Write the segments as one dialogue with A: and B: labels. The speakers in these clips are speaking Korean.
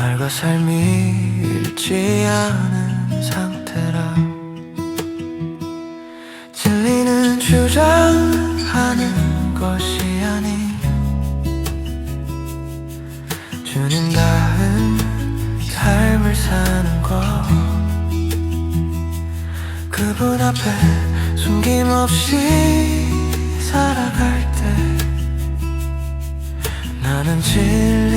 A: 말과 삶이 잃지 않은 상태라 진리는 주장하는 것이 아닌 주님 닿은 삶을 사는 것. 그분 앞에 숨김없이 살아갈 때 나는 진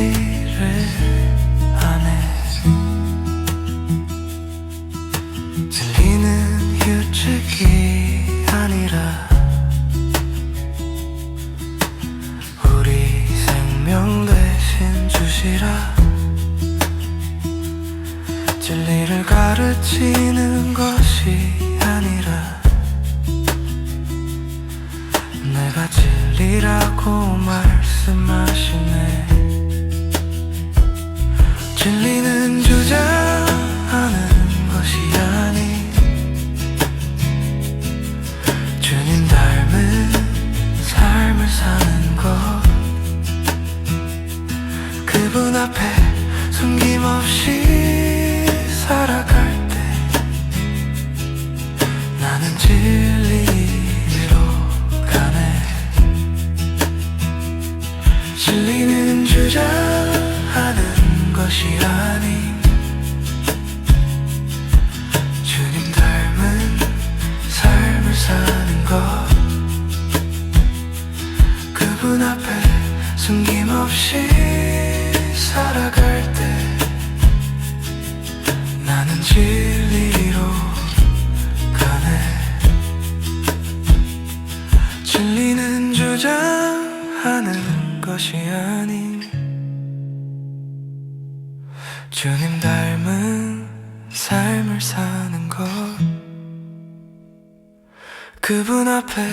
A: 그분 앞에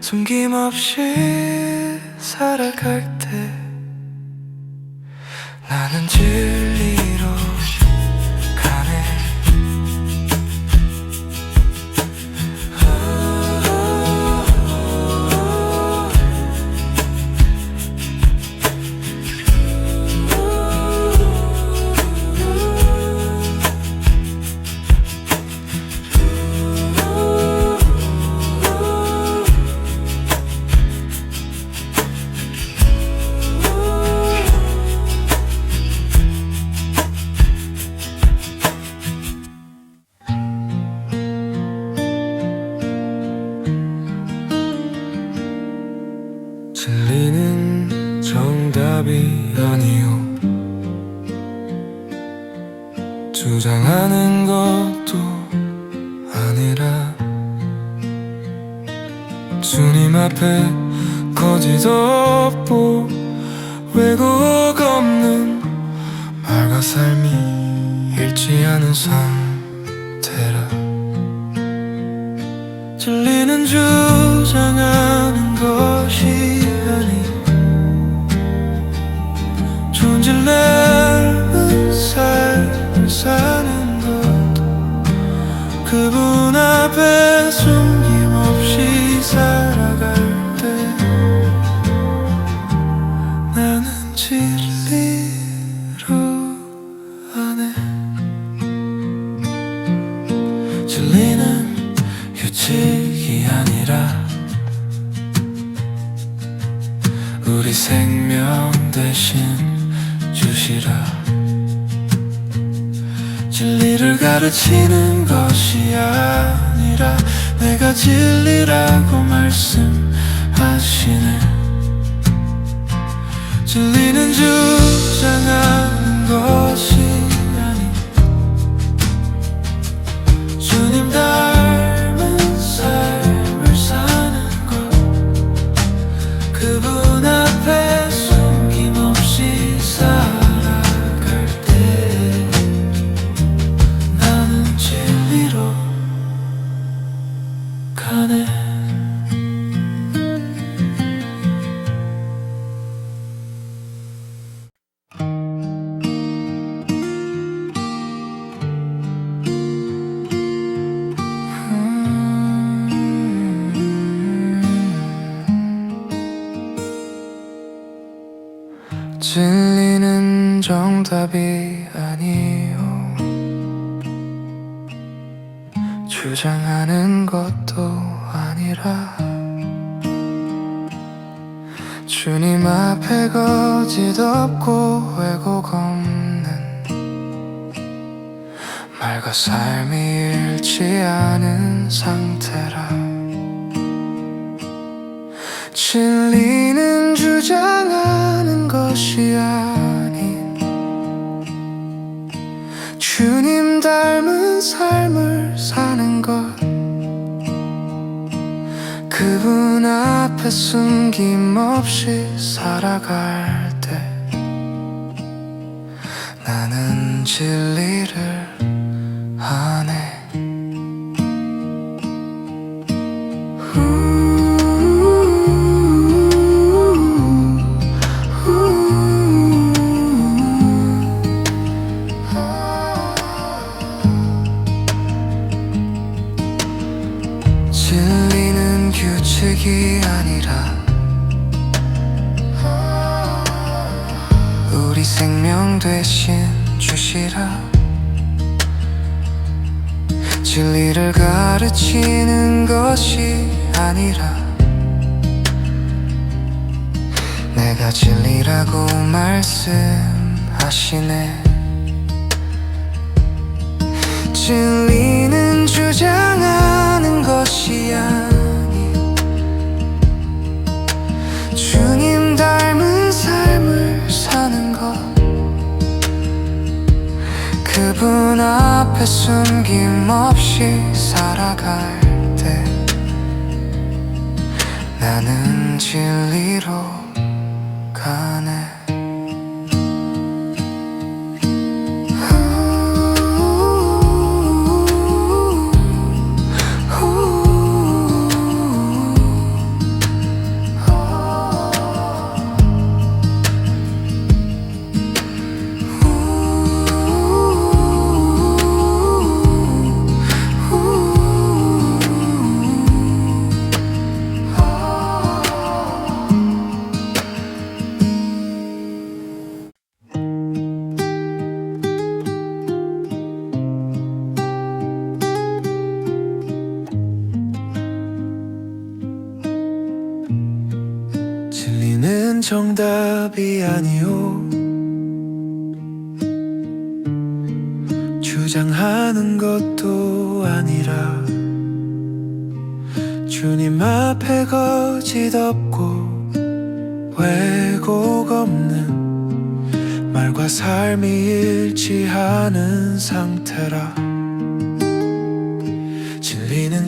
A: 숨김없이 살아갈 때 나는 진리로 없고 왜곡 없는 말과 삶이 잃지 않은 상태라. 진리는 주 진리로 안해 진리는 규칙이 아니라 우리 생명 대신 주시라. 진리를 가르치는 것이 아니라 내가 진리라고 말씀하시네 진리는 주장하 정답이 아니요 주장하는 것도 아니라 주님 앞에 거짓 없고 왜곡 없는 말과 삶이 잃지 않은 상태라 진리는 주장하는 것이 아 그분 앞에 숨김없이 살아갈 때 나는 진리를 아 아니라 내가 진리라고 말씀하시네. 진리는 주장하는 것이 아닌 주님 닮은 삶을 사는 것. 그분 앞에 숨김없이 살아갈 때 나는 진리로 가네 정답이 아니오. 주장하는 것도 아니라 주님 앞에 거짓 없고 왜곡 없는 말과 삶이 일치하는 상태라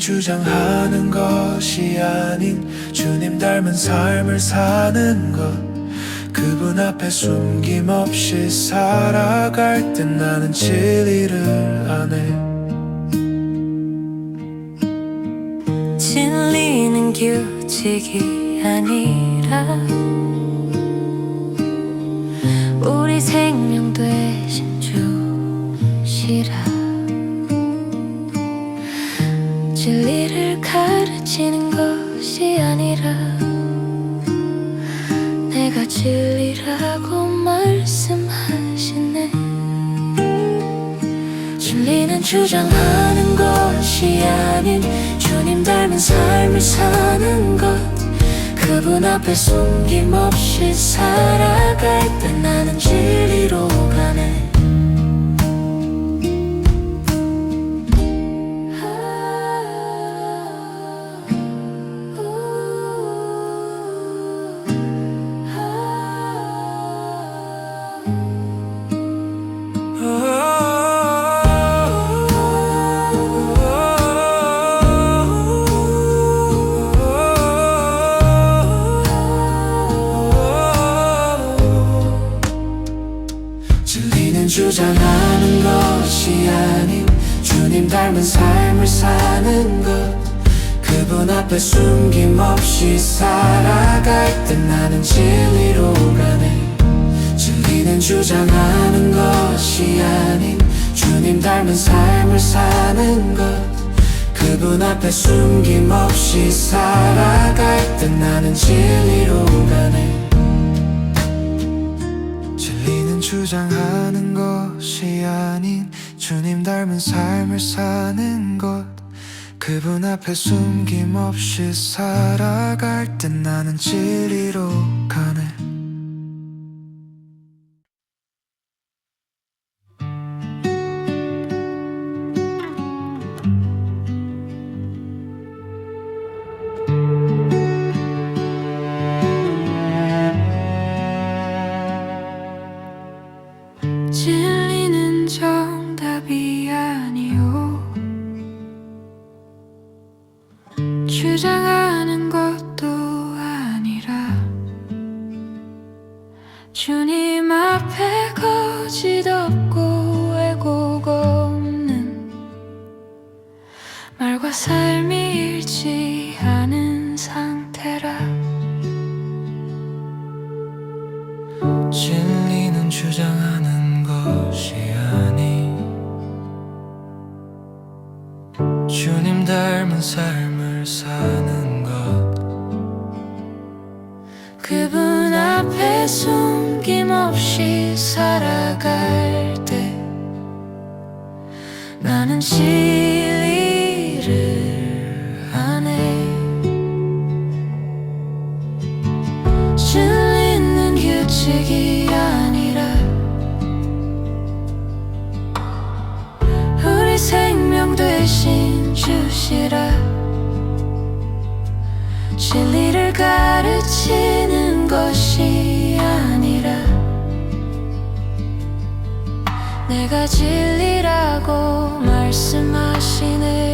A: 주장하는 것이 아닌 주님 닮은 삶을 사는 것. 그분 앞에 숨김없이 살아갈 때 나는 진리를 아네.
B: 진리는 규칙이 아니라 진리라고 말씀하시네. 진리는 주장하는 것이 아닌 주님 닮은 삶을 사는 것. 그분 앞에 숨김없이 살아갈 때 나는 진리로 가네
A: 삶은 삶을 사는 것. 그분 앞에 숨김없이 살아갈 때 나는 진리로 가네. 진리는 주장하는 것이 아닌 주님 닮은 삶을 사는 것. 그분 앞에 숨김없이 살아갈 때 나는 진리로 가네. 주장하는 것이 아닌 주님 닮은 삶을 사는 것. 그분 앞에 숨김없이 살아갈 땐 나는 진리로 가네.
B: 그분 앞에 숨김없이 살아갈 때 나는 시 내가 진리라고 말씀하시네.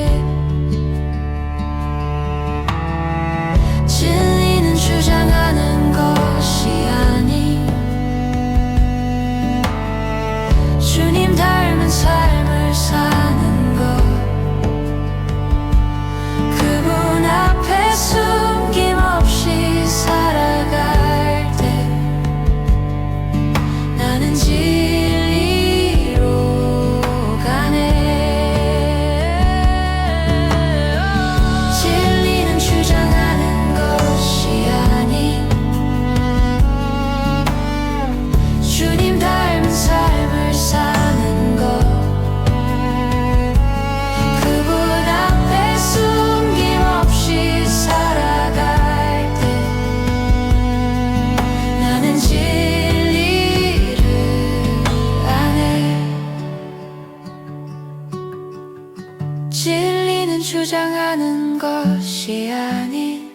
B: 진리는 주장하는 것이 아닌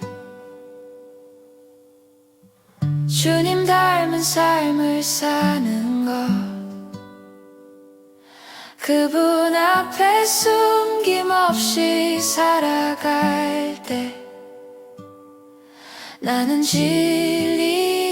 B: 주님 닮은 삶을 사는 것. 그분 앞에 숨김없이 살아갈 때 나는 진리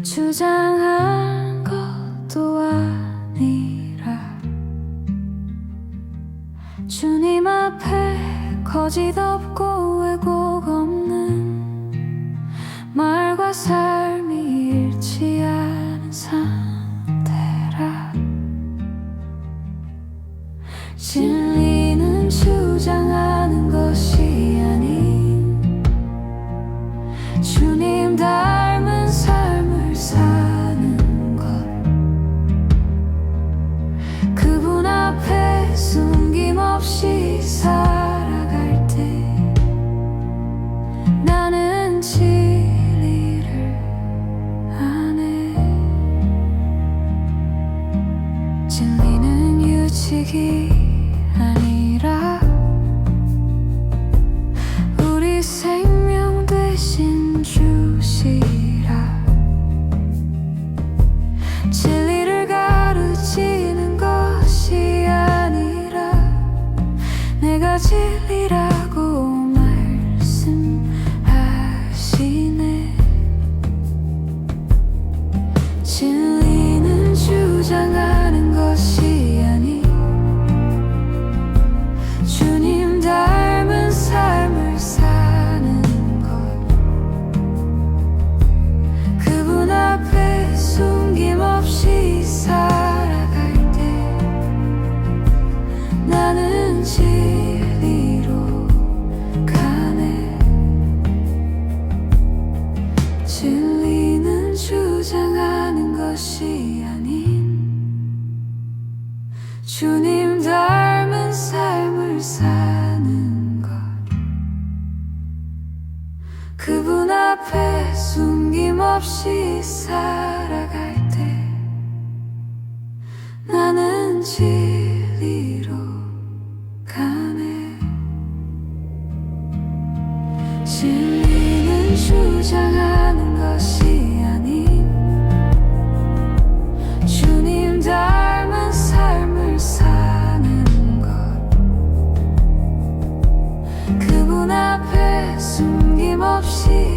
B: 주장한 것도 아니라 주님 앞에 거짓 없고 왜곡 없는 말과 살 진리는 주장하는 것이 아닌 주님 닮은 삶을 사는 것. 그분 앞에 숨김없이 살아가 진리는 주장하는 것이 아닌 주님 닮은 삶을 사는 것. 그분 앞에 숨김없이